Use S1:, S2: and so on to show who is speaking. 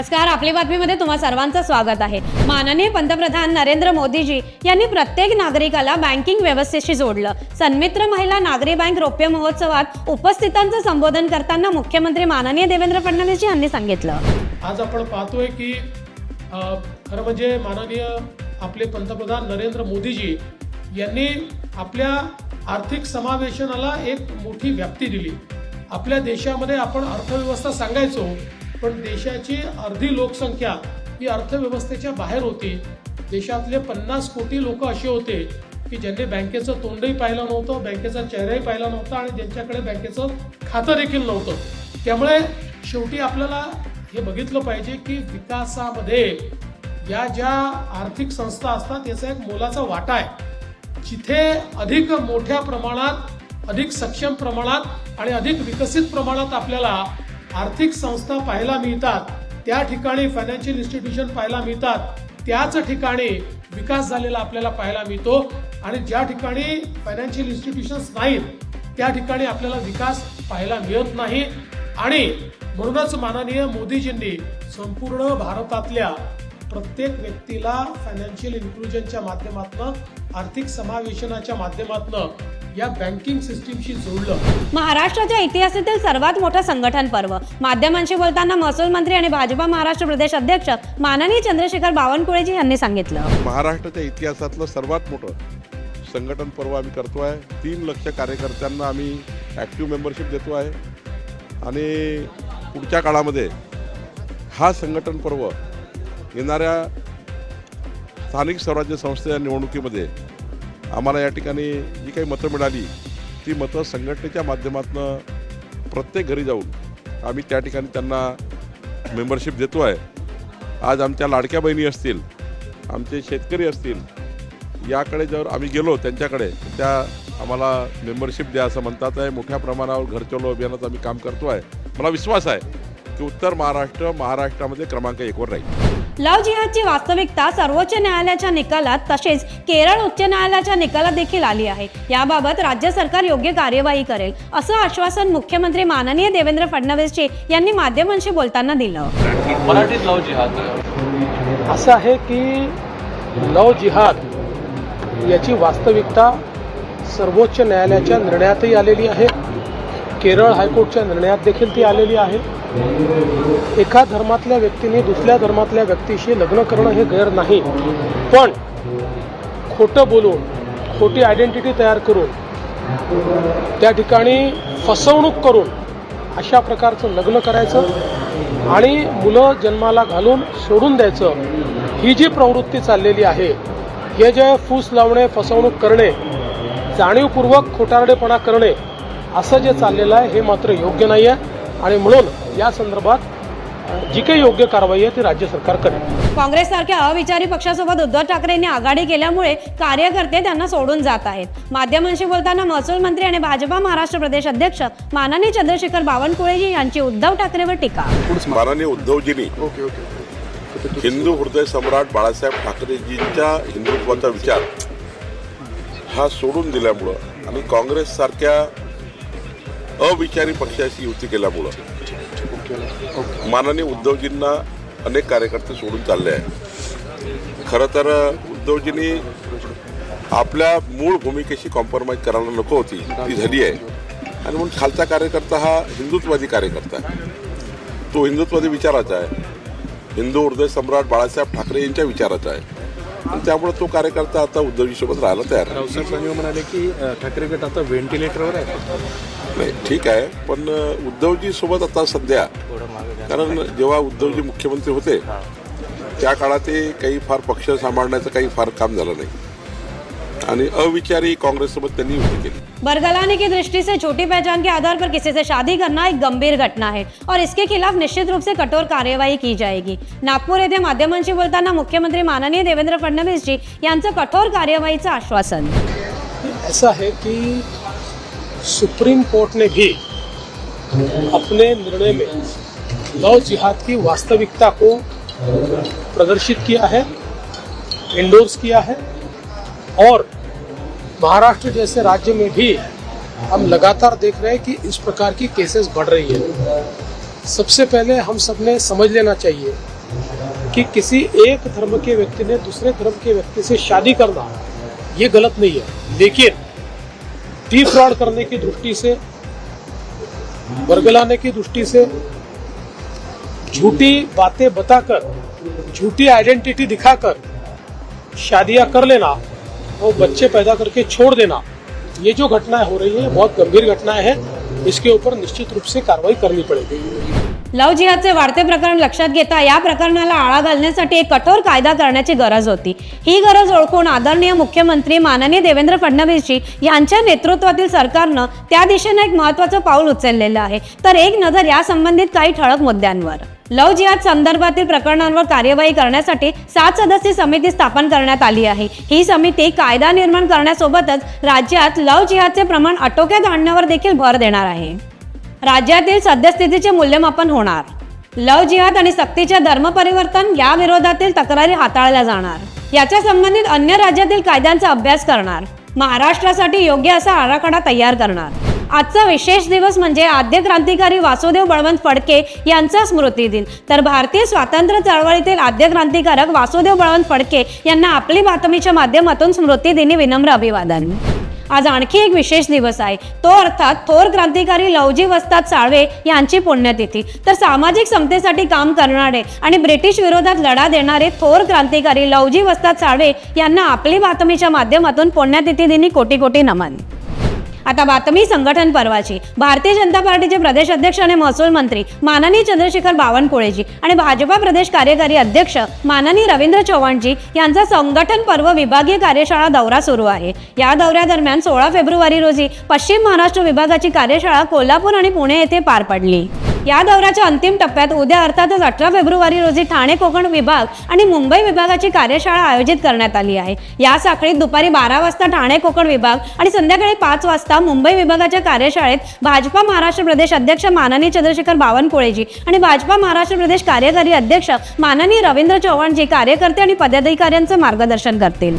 S1: नमस्कार आपली बातमीमध्ये तुम्हा सर्वांचं स्वागत आहे. माननीय पंतप्रधान नरेंद्र मोदीजी यांनी प्रत्येक नागरिकाला बँकिंग व्यवस्थेशी जोडलं. सन्मित्र महिला नागरी बँक रौप्य महोत्सवात उपस्थितांचं संबोधन करताना मुख्यमंत्री माननीय देवेंद्र फडणवीस यांनी सांगितलं.
S2: आज आपण पाहतोय की खरं म्हणजे माननीय आपले पंतप्रधान नरेंद्र मोदीजी यांनी आपल्या आर्थिक समावेशनाला एक मोठी व्याप्ती दिली. आपल्या देशामध्ये आपण अर्थव्यवस्था सांगायचो पण देशाची अर्धी लोकसंख्या ही अर्थव्यवस्थेच्या बाहेर होती. देशातले पन्नास कोटी लोक असे होते की ज्यांनी बँकेचं तोंडही पाहिलं नव्हतं बँकेचा चेहराही पाहिला नव्हता आणि ज्यांच्याकडे बँकेचं खातं देखील नव्हतं. त्यामुळे शेवटी आपल्याला हे बघितलं पाहिजे की विकासामध्ये या ज्या आर्थिक संस्था असतात याचा एक मोलाचा वाटा आहे. जिथे अधिक मोठ्या प्रमाणात अधिक सक्षम प्रमाणात आणि अधिक विकसित प्रमाणात आपल्याला आर्थिक संस्था पाहायला मिळतात त्या ठिकाणी फायनान्शियल इन्स्टिट्यूशन पाहायला मिळतात त्याच ठिकाणी विकास झालेला आपल्याला पाहायला मिळतो आणि ज्या ठिकाणी फायनान्शियल इन्स्टिट्यूशन्स नाहीत त्या ठिकाणी आपल्याला विकास पाहायला मिळत नाही. आणि म्हणूनच माननीय मोदीजींनी संपूर्ण भारतातल्या प्रत्येक व्यक्तीला फायनान्शियल इन्क्लुजनच्या माध्यमातून आर्थिक समावेशनाच्या माध्यमातून या बँकिंग सिस्टीमशी जोडलं.
S1: महाराष्ट्राच्या इतिहासातील सर्वात मोठं संघटन पर्व. माध्यमांशी बोलताना महसूल मंत्री आणि भाजपा महाराष्ट्र प्रदेश अध्यक्ष माननीय चंद्रशेखर बावनकुळेजी यांनी सांगितलं.
S3: महाराष्ट्राच्या इतिहासातलं सर्वात मोठं संघटन पर्व आम्ही करतो आहे तीन लक्ष कार्यकर्त्यांना आम्ही ॲक्टिव्ह मेंबरशिप देतो आहे आणि पुढच्या काळामध्ये हा संघटन पर्व येणाऱ्या स्थानिक स्वराज्य संस्थेच्या निवडणुकीमध्ये आम्हाला या ठिकाणी जी काही मतं मिळाली ती मतं संघटनेच्या माध्यमातून प्रत्येक घरी जाऊन आम्ही त्या ठिकाणी त्यांना मेंबरशिप देतो आहे आज आमच्या लाडक्या बहिणी असतील आमचे शेतकरी असतील याकडे जर आम्ही गेलो त्यांच्याकडे त्या आम्हाला मेंबरशिप द्या असं म्हणतात आहे. मोठ्या प्रमाणावर घर अभियानात आम्ही काम करतो आहे मला विश्वास आहे की उत्तर महाराष्ट्र महाराष्ट्रामध्ये क्रमांक एकवर राहील.
S1: लव जिहादची वास्तविकता सर्वोच्च न्यायालयाच्या निकालात तसेच केरळ उच्च न्यायालयाच्या निकालात देखील आली आहे. याबाबत राज्य सरकार योग्य कार्यवाही करेल असं आश्वासन मुख्यमंत्री माननीय देवेंद्र फडणवीसजी यांनी माध्यमांशी बोलताना दिलं.
S4: मराठीत लव जिहाद
S2: असं आहे की लव जिहाद याची वास्तविकता सर्वोच्च न्यायालयाच्या निर्णयातही आलेली आहे. केरळ हायकोर्टच्या निर्णयात देखील ती आलेली आहे. एका धर्मातल्या व्यक्तीने दुसऱ्या धर्मातल्या व्यक्तीशी लग्न करणं हे गैर नाही. पण खोटं बोलून खोटी आयडेंटिटी तयार करून त्या ठिकाणी फसवणूक करून अशा प्रकारचं लग्न करायचं आणि मुलं जन्माला घालून सोडून द्यायचं ही जी प्रवृत्ती चाललेली आहे हे जे फूस लावणे फसवणूक करणे जाणीवपूर्वक खोटारडेपणा करणे असं जे चाललेलं आहे हे मात्र योग्य नाही आहे. आणि म्हणून या संदर्भात जी काही योग्य कारवाई आहे ती राज्य सरकार करेल.
S1: काँग्रेससारख्या अविचारी पक्षासोबत उद्धव ठाकरेंनी आघाडी केल्यामुळे कार्यकर्ते त्यांना सोडून जात आहेत. माध्यमांशी बोलताना महसूल मंत्री आणि भाजपा महाराष्ट्र प्रदेश अध्यक्ष माननीय चंद्रशेखर बावनकुळेजी यांची उद्धव ठाकरेवर टीका.
S3: माननीय उद्धवजींनी हिंदू हृदय सम्राट बाळासाहेब ठाकरेजींच्या हिंदुत्वाचा विचार हा सोडून दिल्यामुळं आणि काँग्रेस सारख्या अविचारी पक्षाशी युती केल्यामुळं. माननीय उद्धवजींना अनेक कार्यकर्ते सोडून चालले आहे खरं तर उद्धवजींनी आपल्या मूळ भूमिकेशी कॉम्प्रोमाइज करायला नको होती ती झाली आहे. आणि म्हणून खालचा कार्यकर्ता हा हिंदुत्ववादी कार्यकर्ता आहे. तो हिंदुत्ववादी विचाराचा आहे. हिंदू हृदय सम्राट बाळासाहेब ठाकरे यांच्या विचाराचा आहे. त्यामुळे तो कार्यकर्ता आता उद्धवजीसोबत राहायला तयार
S5: रावसाहेब म्हणाले की ठाकरे गट आता व्हेंटिलेटरवर आहे
S3: नाही ठीक आहे. पण उद्धवजी सोबत आता सध्या कारण जेव्हा उद्धवजी मुख्यमंत्री होते त्या काळात ते काही फार पक्ष सांभाळण्याचं काही फार काम झालं नाही. आणि अविचारी काँग्रेससोबत त्यांनी युती केली.
S1: बरगलाने की दृष्टि से छोटी पहचान के आधार पर किसी से शादी करना एक गंभीर घटना है और इसके खिलाफ निश्चित रूप से कठोर कार्यवाही की जाएगी। नागपूर येथे माध्यमांशी बोलताना मुख्यमंत्री माननीय देवेंद्र फडणवीस जी यांचं कठोर कार्यवाहीचं आश्वासन।
S2: ऐसा है कि सुप्रीम कोर्ट ने भी अपने निर्णय में लव जिहाद की वास्तविकता को प्रदर्शित किया है इंडोर्स किया है और महाराष्ट्र जैसे राज्य में भी हम लगातार देख रहे हैं कि इस प्रकार की केसेस बढ़ रही है। सबसे पहले हम सबने समझ लेना चाहिए कि किसी एक धर्म के व्यक्ति ने दूसरे धर्म के व्यक्ति से शादी करना, ये गलत नहीं है। लेकिन फ्रॉड करने की दृष्टि से, बरगलाने की दृष्टि से, झूठी बातें बताकर, झूठी आइडेंटिटी दिखाकर, शादियाँ कर लेना, और बच्चे पैदा करके छोड़ देना, ये जो घटनाएँ हो रही है, बहुत गंभीर घटनाएँ हैं, इसके ऊपर निश्चित रूप से कार्रवाई करनी पड़ेगी।
S1: लव जिहादचे वाढते प्रकरण लक्षात घेता या प्रकरणाला आळा घालण्यासाठी एक कठोर कायदा करण्याची गरज होती. ही गरज ओळखून आदरणीय मुख्यमंत्री माननीय देवेंद्र फडणवीसजी यांच्या नेतृत्वातील सरकारनं त्या दिशेनं एक महत्वाचं पाऊल उचललेलं आहे. तर एक नजर या संबंधित काही ठळक मुद्द्यांवर. लव जिहाद संदर्भातील प्रकरणांवर कार्यवाही करण्यासाठी सात सदस्यीय समिती स्थापन करण्यात आली आहे. ही समिती कायदा निर्माण करण्यासोबतच राज्यात लव जिहादचे प्रमाण आटोक्यात आणण्यावर देखील भर देणार आहे. राज्यातील सद्यस्थितीचे मूल्यमापन होणार. लव जिहाद आणि सक्तीच्या धर्मपरिवर्तन या विरोधातील तक्रारी हाताळल्या जाणार. याच्या संबंधित अन्य राज्यातील कायद्यांचा अभ्यास करणार. महाराष्ट्रासाठी योग्य असा आराखडा तयार करणार. आजचा विशेष दिवस म्हणजे आद्य क्रांतिकारी वासुदेव बळवंत फडके यांचा स्मृती दिन. तर भारतीय स्वातंत्र्य चळवळीतील आद्य क्रांतिकारक वासुदेव बळवंत फडके यांना आपली बातमीच्या माध्यमातून स्मृती दिनी विनम्र अभिवादन. आज आणखी एक विशेष दिवस आहे. तो अर्थात थोर क्रांतिकारी लवजी वस्ताद साळवे यांची पुण्यतिथी. तर सामाजिक समतेसाठी काम करणारे आणि ब्रिटिश विरोधात लढा देणारे थोर क्रांतिकारी लवजी वस्ताद साळवे यांना आपली बातमीच्या माध्यमातून पुण्यतिथी दिनी कोटी कोटी नमन. आता बातमी संघटन पर्वाची. भारतीय जनता पार्टीचे प्रदेश अध्यक्ष आणि महसूल मंत्री माननीय चंद्रशेखर बावनकुळेजी आणि भाजपा प्रदेश कार्यकारी अध्यक्ष माननीय रवींद्र चव्हाणजी यांचा संघटन पर्व विभागीय कार्यशाळा दौरा सुरू आहे. या दौऱ्यादरम्यान सोळा फेब्रुवारी रोजी पश्चिम महाराष्ट्र विभागाची कार्यशाळा कोल्हापूर आणि पुणे येथे पार पडली. या दौऱ्याच्या अंतिम टप्प्यात उद्या अर्थातच अठरा फेब्रुवारी रोजी ठाणे कोकण विभाग आणि मुंबई विभागाची कार्यशाळा आयोजित करण्यात आली आहे. या साखळीत दुपारी बारा वाजता ठाणे कोकण विभाग आणि संध्याकाळी पाच वाजता मुंबई विभागाच्या कार्यशाळेत भाजपा महाराष्ट्र प्रदेश अध्यक्ष माननीय चंद्रशेखर बावनकुळेजी आणि भाजपा महाराष्ट्र प्रदेश कार्यकारी अध्यक्ष माननीय रवींद्र चव्हाणजी कार्यकर्ते आणि पदाधिकाऱ्यांचं मार्गदर्शन करतील.